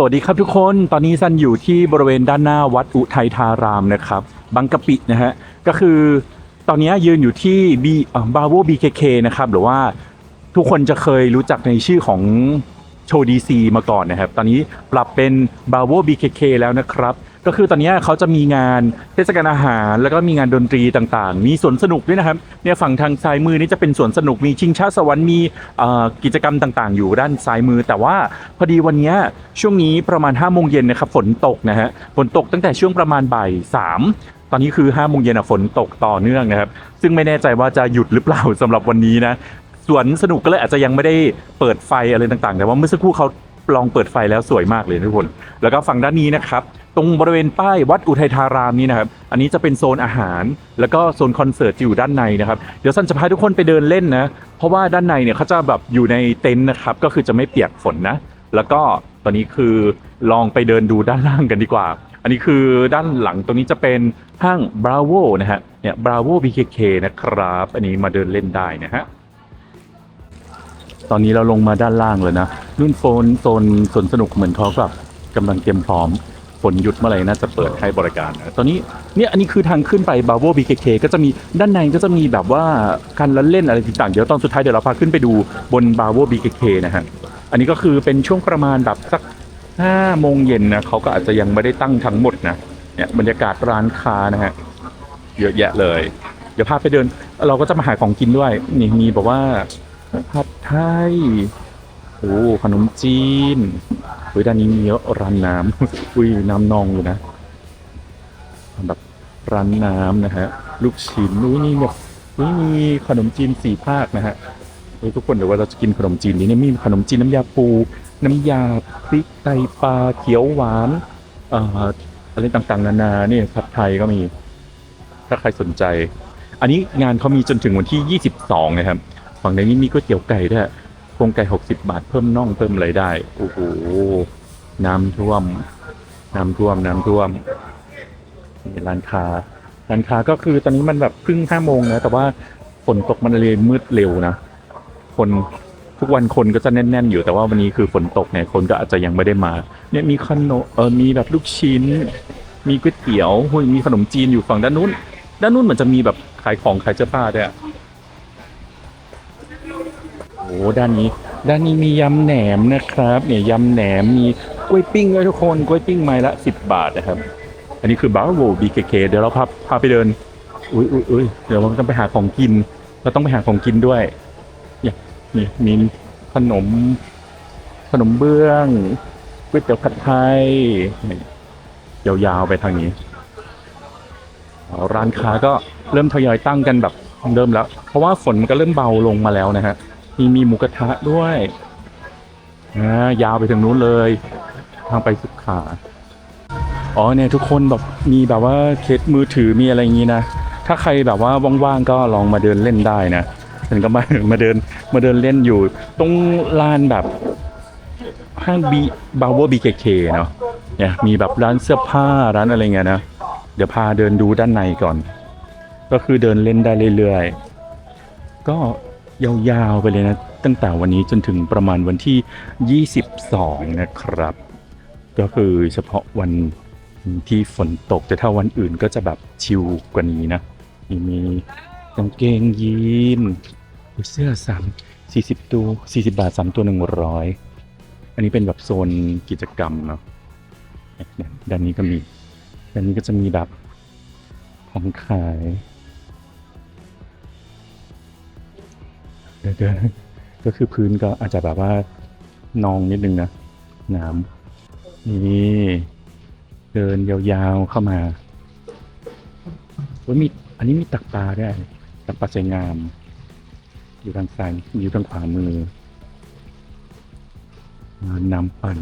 สวัสดีครับทุกคน ตอนนี้ซันอยู่ที่บริเวณด้านหน้าวัดอุทัยธารามนะครับ บางกะปินะฮะ ก็คือตอนนี้ยืนอยู่ที่บีบาโวบีเคเคนะครับ หรือว่าทุกคนจะเคยรู้จักในชื่อของโชดีซีมาก่อนนะครับ ตอนนี้ปรับเป็นบาโวบีเคเคแล้วนะครับ ก็คือตอนนี้เขาจะมีงานเทศกาลอาหาร แล้วก็มีงานดนตรีต่างๆ มีสวนสนุกด้วยนะครับเนี่ยฝั่งทางซ้ายมือนี่จะเป็นสวนสนุกมีชิงช้าสวรรค์มีกิจกรรมต่างๆ อยู่ด้านซ้ายมือ แต่ว่าพอดีวันนี้ช่วงนี้ประมาณ5้าโมงเย็นนะครับฝนตกนะฮะฝนตกตั้งแต่ช่วงประมาณบ่ายสามตอนนี้คือ5้าโมงเย็นอะฝนตกต่อเนื่องนะครับ ซึ่งไม่แน่ใจว่าจะหยุดหรือเปล่าสำหรับวันนี้นะสวนสนุกก็เลยอาจจะยังไม่ได้เปิดไฟอะไรต่างๆ แต่ว่าเมื่อสักครู่เขาลองเปิดไฟแล้วสวยมากเลยทุกคน แล้วก็ฝั่งด้านนี้นะครับ ตรงบริเวณป้ายวัดอุทัยธารามนี้นะครับอันนี้จะเป็นโซนอาหาร แล้วก็โซนคอนเสิร์ตจะอยู่ด้านในนะครับเดี๋ยวสันจะพาทุกคนไปเดินเล่นนะเพราะว่าด้านในเนี่ยเขาจะแบบอยู่ในเต็นท์นะครับก็คือจะไม่เปียกฝนนะแล้วก็ตอนนี้คือลองไปเดินดูด้านล่างกันดีกว่า อันนี้คือด้านหลังตรงนี้จะเป็นห้าง Bravo นะฮะเนี่ย Bravo BKK นะครับ อันนี้มาเดินเล่นได้นะฮะตอนนี้เราลงมาด้านล่างเลยนะนู่นโซนโซนสวนสนุกเหมือนเขาแบบกำลังเตรียมพร้อม ฝนหยุดเมื่อไหร่น่าจะเปิดให้บริการนะตอนนี้เนี่ยอันนี้คือทางขึ้นไปบาโวบีเคก็จะมีด้านในก็จะมีแบบว่าการละเล่นอะไรต่างๆเดี๋ยวตอนสุดท้ายเดี๋ยวเราพาขึ้นไปดูบนบาโวบีเคนะฮะอันนี้ก็คือเป็นช่วงประมาณแบบสักห้าโมงเย็นนะเขาก็อาจจะยังไม่ได้ตั้งทั้งหมดนะเนี่ยบรรยากาศร้านค้านะฮะเยอะแยะเลย เดี๋ยวพาไปเดิน เราก็จะมาหาของกินด้วยนี่มีแบบว่าผัดไทย โอ้ขนมจีนเฮ้ยด้านนี้มีเยอะร้านน้ำอุ้ยน้ำนองเลยนะแบบร้านน้ำนะฮะลูกชิ้นอุ้ยนี่แบบอุ้ยมีขนมจีนสี่ภาคนะฮะเฮ้ยทุกคนเดี๋ยวว่าเราจะกินขนมจีนนี้เนี่ยมีขนมจีนน้ำยาปู น้ำยาพริกไตปลาเขียวหวานอ่ออะไรต่างๆ นานาเนี่ยผัดไทยก็มี ถ้าใครสนใจ อันนี้งานเขามีจนถึงวันที่ 22 นะครับ ฝั่งในนี้มีก๋วยเตี๋ยวไก่ด้วย ครงไก่60บบาทเพิ่มน่องเพิ่มอะไรได้โอ้โหน้ำท่วม น้ำท่วมน้ำท่วมนี่ร้านค้าร้านค้าก็คือตอนนี้มันแบบเพิ่งห้าโมงนะแต่ว่าฝนตกมันเลยมืดเร็วนะคนทุกวันคนก็จะแน่น ๆ อยู่แต่ว่าวันนี้คือฝนตกเนี่ยคนก็อาจจะยังไม่ได้มาเนี่ยมีขนมเออมีแบบลูกชิ้น มีก๋วยเตี๋ยวหุ้ยมีขนมจีนอยู่ฝั่งด้านนู้น ด้านนู้นเหมือนจะมีแบบขายของขายเสื้อผ้าด้วยอะ โอ้ด้านนี้ ด้านนี้มียำแหนมนะครับ เนี่ยยำแหนมมีกล้วยปิ้งด้วยทุกคนกล้วยปิ้งไม้ละสิบบาทนะครับ อันนี้คือบาร์โวบีเคเคเดี๋ยวเราพาพาไปเดิน อุ้ยอุ้ยอุ้ยเดี๋ยวเราต้องไปหาของกิน เราต้องไปหาของกินด้วยเนี่ยนี่มีขนม ขนมเบื้องก๋วยเตี๋ยวผัดไทยยาวๆไปทางนี้ร้านค้าก็เริ่มทยอยตั้งกันแบบเริ่มแล้ว เพราะว่าฝนมันก็เริ่มเบาลงมาแล้วนะฮะ มีมีหมูกระทะด้วยอ่ายาวไปถึงนู้นเลย ทางไปสุขา อ๋อเนี่ยทุกคนแบบมีแบบว่าเคสมือถือมีอะไรอย่างนี้นะ ถ้าใครแบบว่าว่างๆก็ลองมาเดินเล่นได้นะฉันก็มามาเดินมาเดินเล่นอยู่ ตรงลานแบบห้างบีบาวเวอร์บีเคเคเนาะเนี่ยมีแบบร้านเสื้อผ้าร้านอะไรเงี้ยนะ เดี๋ยวพาเดินดูด้านในก่อน ก็คือเดินเล่นได้เรื่อยๆ ก็ ยาวๆไปเลยนะ ตั้งแต่วันนี้จนถึงประมาณวันที่ 22 นะครับ ก็คือเฉพาะวันที่ฝนตกแต่ถ้าวันอื่นก็จะแบบชิลกว่านี้นะนี่มีกางเกงยีนเสื้อสามสี่สิบตัวสี่สิบาทสามตัวหนึ่งร้อยอันนี้เป็นแบบโซนกิจกรรมเนาะด้านนี้ก็มีด้านนี้ก็จะมีแบบของขาย เดี๋ยวเดี๋ยวก็คือพื้นก็อาจจะแบบว่านองนิดนึงนะน้ำนี่เดินยาวๆเข้ามาโอ้ยมีอันนี้มีตักปลาด้วยตักปลาสวยงาม อยู่ทางซ้ายอยู่ทางขวามือน้ำปั่น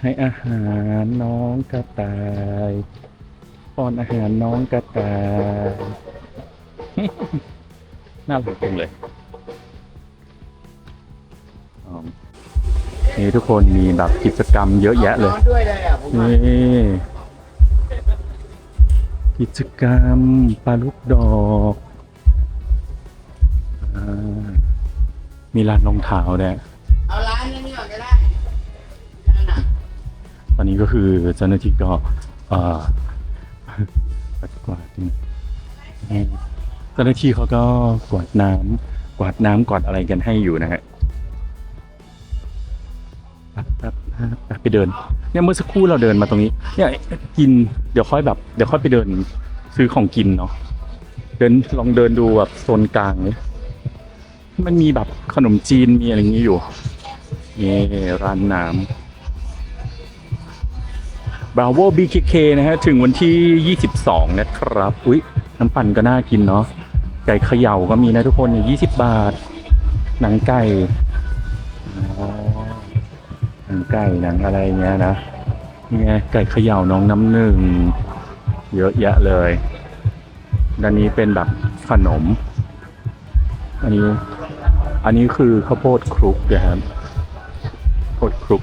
ให้อาหารน้องกระต่ายป้อนอาหารน้องกระต่ายน่ารักจังเลย นี่ทุกคนมีแบบกิจกรรมเยอะแยะเลยนี่กิจกรรมปลาลูกดอกอมีร้านรองเท้าด้วยเอาร้านนี้ก่อนก็ได้ร้านอะอนนี้ก็คือเจ้าหน้าที่ก็เอ่อปัดกวาดเจ้าหน้าที่เขาก็กวาดน้ำกวาดน้ำกวาดอะไรกันให้อยู่นะฮะ แป๊บแบบไปเดินเนี่ยเมื่อสักครู่เราเดินมาตรงนี้เนี่ยกินเดี๋ยวค่อยแบบเดี๋ยวค่อยไปเดินซื้อของกินเนาะเดินลองเดินดูแบบโซนกลางมันมีแบบขนมจีนมีอะไรอย่างนี้อยู่นี่ร้านน้ำ Bravo BKK นะฮะถึงวันที่ 22 นะครับ อุ๊ย น้ำปั่นก็น่ากินเนาะไก่เขย่าก็มีนะทุกคนเนี่ย20 บาท หนังไก่อ๋อ งไก่หนังอะไรเงี้ยนะนี่ไงไก่เขย่าน้องน้ำหนึ่งเยอะแยะเลยด้านนี้เป็นแบบขนม อันนี้ อันนี้คือข้าวโพดคลุกนะครับข้าวโพดคลุก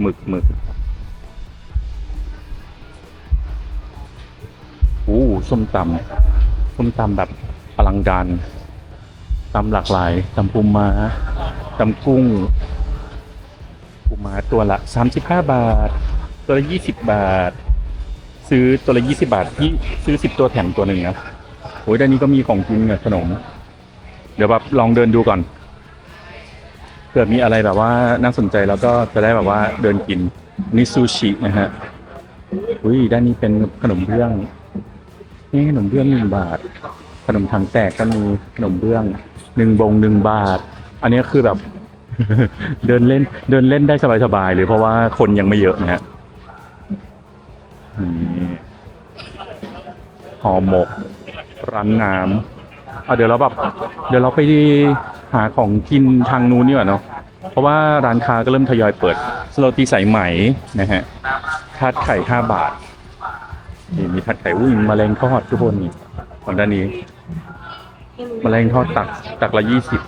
หมึกหมึกโอ้ส้มตำส้มตำแบบอลังการตำหลากหลายตำปูม้า ตำกุ้งปูมาตัวละสามสิบห้าบาท ตัวละยี่สิบบาท ซื้อตัวละยี่สิบาทยี่ซื้อสิบตัวแถมตัวหนึ่งนะโอ้ยด้านนี้ก็มีของกินกับขนม เดี๋ยวแบบลองเดินดูก่อนเกิดมีอะไรแบบว่าน่าสนใจแล้วก็จะได้แบบว่าเดินกินนี่ซูชินะฮะอุ้ยด้านนี้เป็นขนมเบื้องนี่ขนมเบื้องหนึ่งบาท ขนมถังแตกก็มีขนมเบื้องหนึ่งบงหนึ่งบาท อันนี้คือแบบ เดินเล่น เดินเล่นได้สบายๆเลยเพราะว่าคนยังไม่เยอะนะฮะนี่ห่อหมกร้านน้ำเอเดี๋ยวเราแบบเดี๋ยวเราไปหาของกินทางนู้นนี่ก่อนเนาะเพราะว่าร้านค้าก็เริ่มทยอยเปิดสโรตีสายไหมนะฮะทาดไข่ห้าบาทนี่มีทัดไข่อุ้ยแมลงทอดทุกคนนี่ฝั่งด้านนี้มแมลงทอดตักตักละยี่สิบ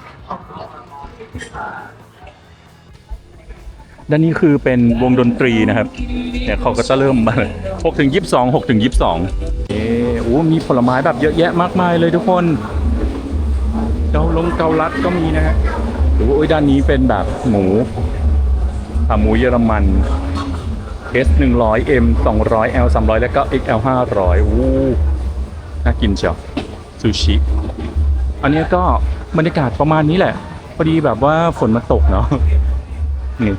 ด้านนี้คือเป็นวงดนตรีนะครับเนี่ยเขาก็จะเริ่มมาหกถึงยี่สิบสองหกถึงยี่สิบสองเออโอ้มีผลไม้แบบเยอะแยะมากมายเลยทุกคนเกาลงเกาลัดก็มีนะฮะหรือว่าโอ้ยด้านนี้เป็นแบบหมูขาหมูเยอรมัน S หนึ่งร้อย M สองร้อย L สามร้อยแล้วก็ XL ห้าร้อยวู้น่ากินเชียวซูชิ อันนี้ก็บรรยากาศประมาณนี้แหละ อดีแบบว่าฝนมาตกเนาะนี่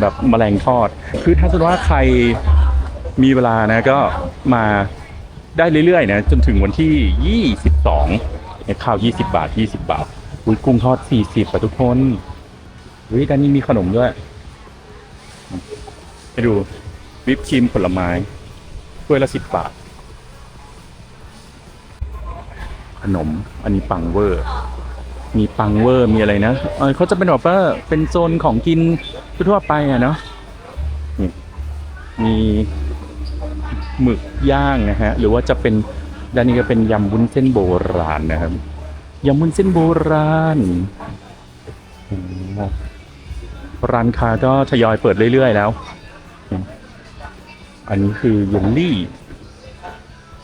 แบบแมลงทอด คือถ้าสมมติว่าใครมีเวลานะก็มาได้เรื่อยๆนะจนถึงวันที่ 22เนี่ยข้าว 20 บาท 20 บาทอุ้ยกุ้งทอด 40ป่ะทุกคนอุ้ยด้านนี้มีขนมด้วย ไปดูวิปครีมผลไม้ถ้วยละสิบบาท ขนมอันนี้ปังเวอร์ มีปังเวอร์มีอะไรนะเออเขาจะเป็นแบบว่าเป็นโซนของกินทั่วไปอะเนาะมีหมึกย่างนะฮะหรือว่าจะเป็นด้านนี้ก็เป็นยำวุ้นเส้นโบราณนะครับยำวุ้นเส้นโบราณร้านค้าก็ทยอยเปิดเรื่อยๆแล้ว อันนี้คือเยลลี่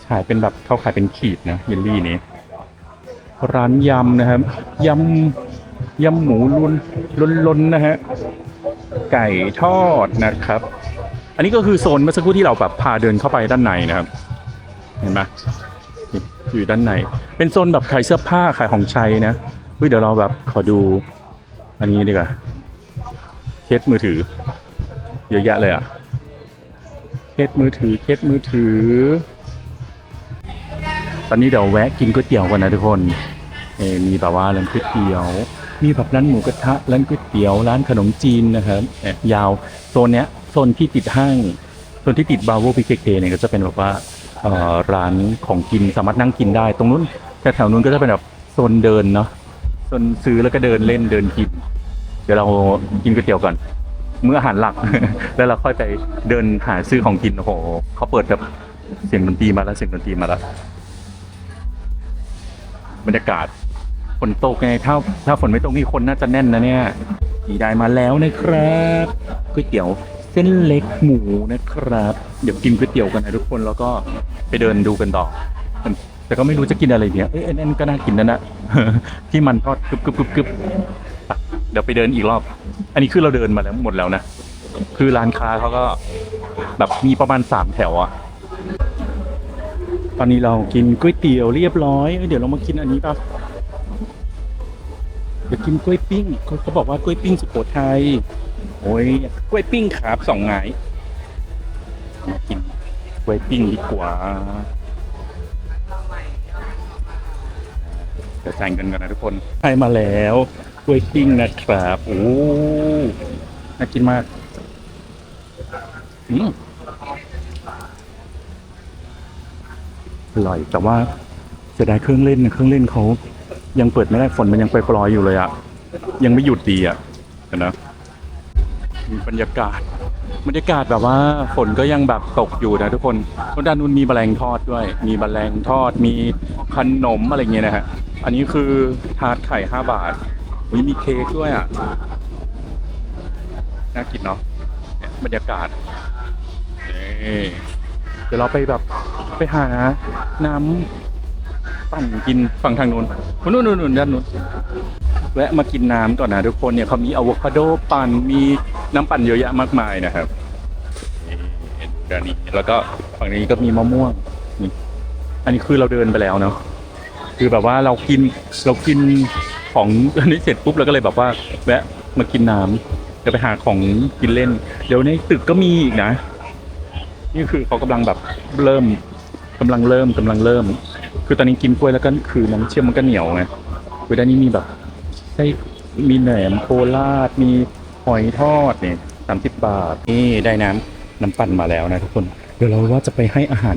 ขายเป็นแบบเขาขายเป็นขีดนะเยลลี่นี้ ร้านยำนะครับยำยำหมูลุนล้นลนๆนะฮะไก่ทอดนะครับ อันนี้ก็คือโซนเมื่อสักครู่ที่เราแบบพาเดินเข้าไปด้านในนะครับ เห็นไหมอยู่ด้านในเป็นโซนแบบขายเสื้อผ้าขายของใช้นะเฮ้ยเดี๋ยวเราแบบขอดู อันนี้ดีกว่าเคสมือถือ เยอะแยะเลยอะเคสมือถือเคสมือถือ ตอนนี้เดี๋ยวแวะกินก๋วยเตี๋ยวกันนะทุกคน มีแบบว่าร้านก๋วยเตี๋ยว มีแบบร้านหมูกระทะร้านก๋วยเตี๋ยวร้านขนมจีนนะครับยาวโซนเนี้ยโซนที่ติดห้างโซนที่ติดบาโวพีเคเคเนี่ยก็จะเป็นแบบว่าร้านของกินสามารถนั่งกินได้ ตรงนู้นแต่แถวนู้นก็จะเป็นแบบโซนเดินเนาะโซนซื้อแล้วก็เดินเล่นเดินกิน เดี๋ยวเรากินก๋วยเตี๋ยวก่อนเมื้ออาหารหลัก แล้วเราค่อยไปเดินหาซื้อของกินโอ้โหเขาเปิดแบบเสียงดนตรีมาแล้วเสียงดนตรีมาแล้วบรรยากาศ นตกไงถ้าถ้าฝนไม่ตกนี่คนน่าจะแน่นนะเนี่ยดีได้มาแล้วนะครับก๋วยเตี๋ยวเส้นเล็กหมูนะครับ เดี๋ยวกินก๋วยเตี๋ยวกันนะทุกคนแล้วก็ไปเดินดูกันต่อแต่ก็ไม่รู้จะกินอะไรเนี่ยเอ้ยอันนั้นก็น่ากินนะนะที่มันทอดกึบกึบกึบกึบเดี๋ยวไปเดินอีกรอบ อันนี้คือเราเดินมาแล้วหมดแล้วนะคือร้านค้าเขาก็แบบมีประมาณสามแถวอะตอนนี้เรากินก๋วยเตี๋ยวเรียบร้อยเอ้ยเดี๋ยวเรามากินอันนี้ป่ะ เดี๋ยวกินกล้วยปิ้งเขาเขาบอกว่ากล้วยปิ้งสุโขทัยโอ้ยกล้วยปิ้งครับสองไงมากินกล้วยปิ้งดีกว่าเดี๋ยวจ่ายเงินกันนะทุกคนให้มาแล้วกล้วยปิ้งนะครับโอ้น่ากินมากอืมอร่อยแต่ว่าเสียดายเครื่องเล่นเครื่องเล่นเขา ยังเปิดไม่ได้ฝนมันยังไปปลอยอยู่เลยอะยังไม่หยุดดีอะเห็นนะมีบรรยากาศบรรยากาศแบบว่าฝนก็ยังแบบตกอยู่นะทุกคนด้านนู้นมีแมลงทอดด้วย มีแมลงทอด มีขนมอะไรเงี้ยนะฮะ อันนี้คือทาร์ตไข่ห้าบาทอุ๊ยมีเค้กด้วยอะ น่ากินเนาะบรรยากาศเดี๋ยวเราไปแบบไปหาน้ำ ปั่นกินฝั่งทางนู้นนู่นนู่นนู่นด้านนู้นแวะมากินน้ำก่อนนะทุกคนเนี่ยเขามีอะโวคาโดปั่นมีน้ำปั่นเยอะแยะมากมายนะครับด้านนี้แล้วก็ฝั่งนี้ก็มีมะม่วงนี่อันนี้คือเราเดินไปแล้วเนาะคือแบบว่าเรากินเรากินของอันนี้เสร็จปุ๊บเราก็เลยแบบว่า แวะมากินน้ำจะไปหาของกินเล่น เดี๋ยวในตึกก็มีอีกนะ นี่คือเขากำลังแบบเริ่มกำลังเริ่มกำลังเริ่ม คือตอนนี้กินกล้วยแล้วก็คือน้ำเชื่อมมันก็เหนียวไงคือด้านนี้มีแบบไส้มีแหนมโคราชมีหอยทอดเนี่ยสามสิบบาทนี่ได้น้ำน้ำปั่นมาแล้วนะทุกคน เดี๋ยวเราว่าจะไปให้อาหาร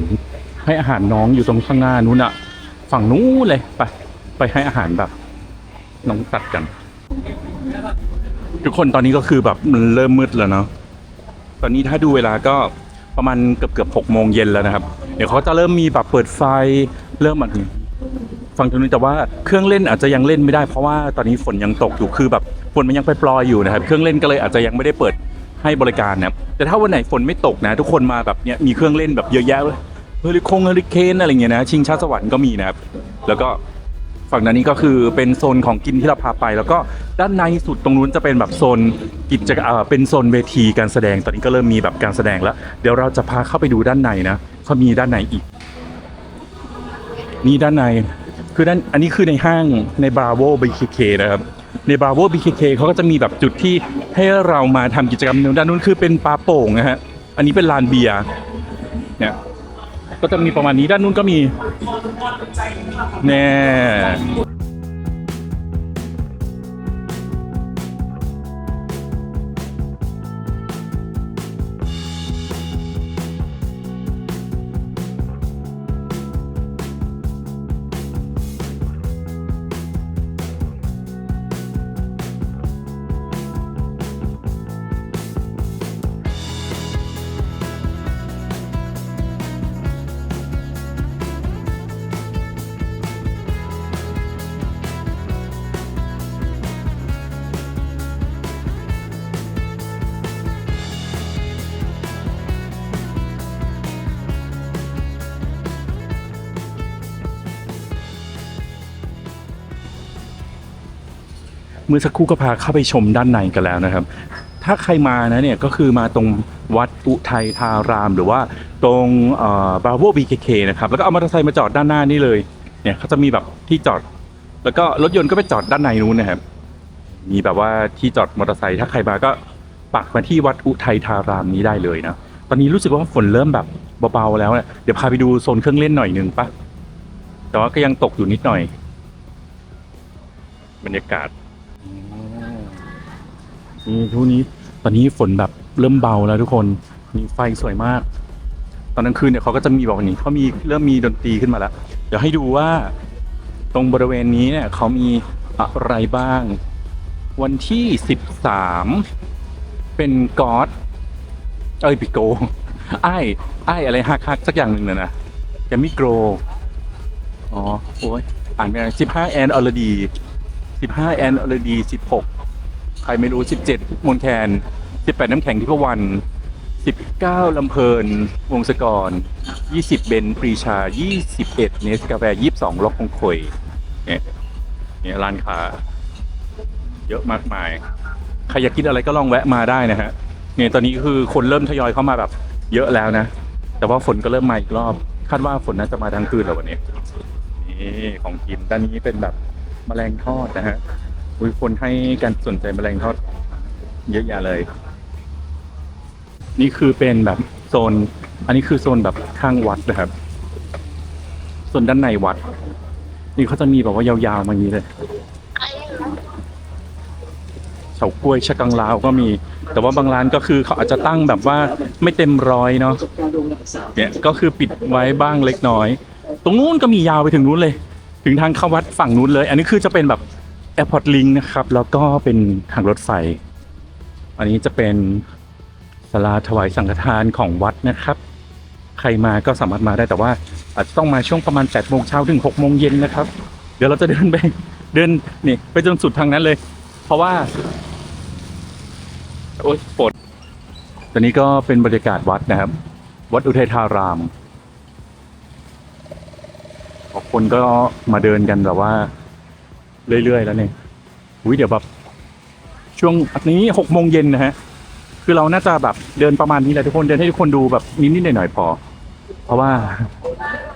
ให้อาหารน้องอยู่ตรงข้างหน้านู้นอะฝั่งนู้นเลยไปไปให้อาหารแบบ น้องสัตว์กัน ทุกคนตอนนี้ก็คือแบบมันเริ่มมืดแล้วเนาะตอนนี้ถ้าดูเวลาก็ประมาณเกือบเกือบหกโมงเย็นแล้วนะครับ เดี๋ยวเขาจะเริ่มมีแบบเปิดไฟเริ่มแบบนี้ฟังตรงนี้แต่ว่าเครื่องเล่นอาจจะยังเล่นไม่ได้ เพราะว่าตอนนี้ฝนยังตกอยู่คือแบบฝนมันยังไปปลอยอยู่นะครับเครื่องเล่นก็เลยอาจจะยังไม่ได้เปิดให้บริการนะครับแต่ถ้าวันไหนฝนไม่ตกนะ ทุกคนมาแบบเนี้ยมีเครื่องเล่นแบบเยอะแยะเลยเฮลิคงเฮลิเคนอะไรเงี้ยนะชิงช้าสวรรค์ก็มีนะครับแล้วก็ฝั่งนั้นนี้ก็คือเป็นโซนของกินที่เราพาไป แล้วก็ด้านในสุดตรงนู้นจะเป็นแบบโซนกิจกรรมเอ่อเป็นโซนเวทีการแสดงตอนนี้ก็เริ่มมีแบบการแสดงแล้ว เดี๋ยวเราจะพาเข้าไปดูด้านในนะ เขามีด้านในอีก นี่ด้านใน คือด้านอันนี้คือในห้างในบาโวบีเคเคนะครับ ในบาโวบีเคเขาก็จะมีแบบจุดที่ให้เรามาทำกิจกรรมด้านนู้นคือเป็นปลาโป่งนะฮะ อันนี้เป็นลานเบียร์เนี่ยก็จะมีประมาณนี้ด้านนู้นก็มีแน่ เมื่อสักครู่ก็พาเข้าไปชมด้านในกันแล้วนะครับ ถ้าใครมานะเนี่ยก็คือมาตรงวัดอุทัยธาราม หรือว่าตรงบาโวบีเคเคนะครับแล้วก็เอามอเตอร์ไซค์มาจอดด้านหน้านี่เลยเนี่ยเขาจะมีแบบที่จอด แล้วก็รถยนต์ก็ไปจอดด้านในนู้นนะครับมีแบบว่าที่จอดมอเตอร์ไซค์ถ้าใครมาก็ปักมาที่วัดอุทัยธารามนี้ได้เลยนะตอนนี้รู้สึกว่าฝนเริ่มแบบเบาๆแล้วเนี่ยเดี๋ยวพาไปดูโซนเครื่องเล่นหน่อยหนึงปะแต่ว่าก็ยังตกอยู่นิดหน่อย บรรยากาศ นี่ทุกนี้ตอนนี้ฝนแบบเริ่มเบาแล้วทุกคนมีไฟสวยมาก ตอนกลางคืนเนี่ยเขาก็จะมีบอกนี้เขามีเริ่มมีดนตรีขึ้นมาแล้ว เดี๋ยวให้ดูว่าตรงบริเวณนี้เนี่ยเขามีอะไรบ้าง วันที่สิบสามเป็นกอดเอ้ยปิโกไอ้ไอ้อะไรฮักฮักสักอย่างหนึ่งเนี่ยนะแกมิโกรอ๋อโอ้ยอ่านไม่ได้สิบห้าแอนออลดีสิบห้าแอนออลดีสิบหก ใครไม่รู้ 17 มนแคน 18 น้ำแข็งทิพวรรณ19 ลำเพลิน วงศกร 20 เบนปรีชา 21 เนสกาแฟ 22 ล็อกคงคอยเนี่ยเนี่ยร้านค้าเยอะมากมาย ใครอยากกินอะไรก็ลองแวะมาได้นะฮะ เนี่ยตอนนี้คือคนเริ่มทยอยเข้ามาแบบ เยอะแล้วนะ แต่ว่าฝนก็เริ่มมาอีกรอบ คาดว่าฝนน่าจะมาทั้งคืนแล้ววันนี้ นี่ของกินด้านนี้เป็นแบบแมลงทอดนะฮะ อุ้ยคนให้การสนใจแมลงทอดเยอะแยะเลย นี่คือเป็นแบบโซน อันนี้คือโซนแบบข้างวัดนะครับโซนด้านในวัด นี่เขาจะมีแบบว่ายาวๆมาอย่างนี้เลยเฉากล้วยชะกังลาวก็มี แต่ว่าบางร้านก็คือเขาอาจจะตั้งแบบว่าไม่เต็มร้อยเนาะเนี่ยก็คือปิดไว้บ้างเล็กน้อย ตรงนู้นก็มียาวไปถึงนู้นเลย ถึงทางเข้าวัดฝั่งนู้นเลย อันนี้คือจะเป็นแบบ แอร์พอร์ตลิงนะครับ แล้วก็เป็นทางรถไฟ อันนี้จะเป็นศาลาถวายสังฆทานของวัดนะครับ ใครมาก็สามารถมาได้แต่ว่า อาจจะต้องมาช่วงประมาณ8ปดโมงเช้าถึง6กโมงเย็นนะครับ เดี๋ยวเราจะเดินไปเดินนี่ไปจนสุดทางนั้นเลย เพราะว่า โอ๊ยฝนตอนนี้ก็เป็นบรรยากาศวัดนะครับ วัดอุทัยธารามคนก็มาเดินกันแบบว่า เรื่อยๆ แล้วเนี่ยอุ้ยเดี๋ยวแบบช่วงอันนี้หกโมงเย็นนะฮะ คือเราน่าจะแบบเดินประมาณนี้แหละทุกคนเดินให้ทุกคนดูแบบนิดๆหน่อยๆพอ เพราะว่า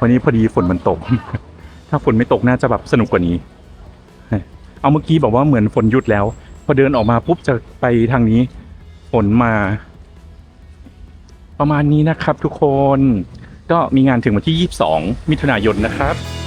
วันนี้พอดีฝนมันตก ถ้าฝนไม่ตกน่าจะแบบสนุกกว่านี้ เอาเมื่อกี้บอกว่าเหมือนฝนหยุดแล้ว พอเดินออกมาปุ๊บจะไปทางนี้ฝนมา ประมาณนี้นะครับทุกคนก็มีงานถึงวันที่ 22 มิถุนายนนะครับ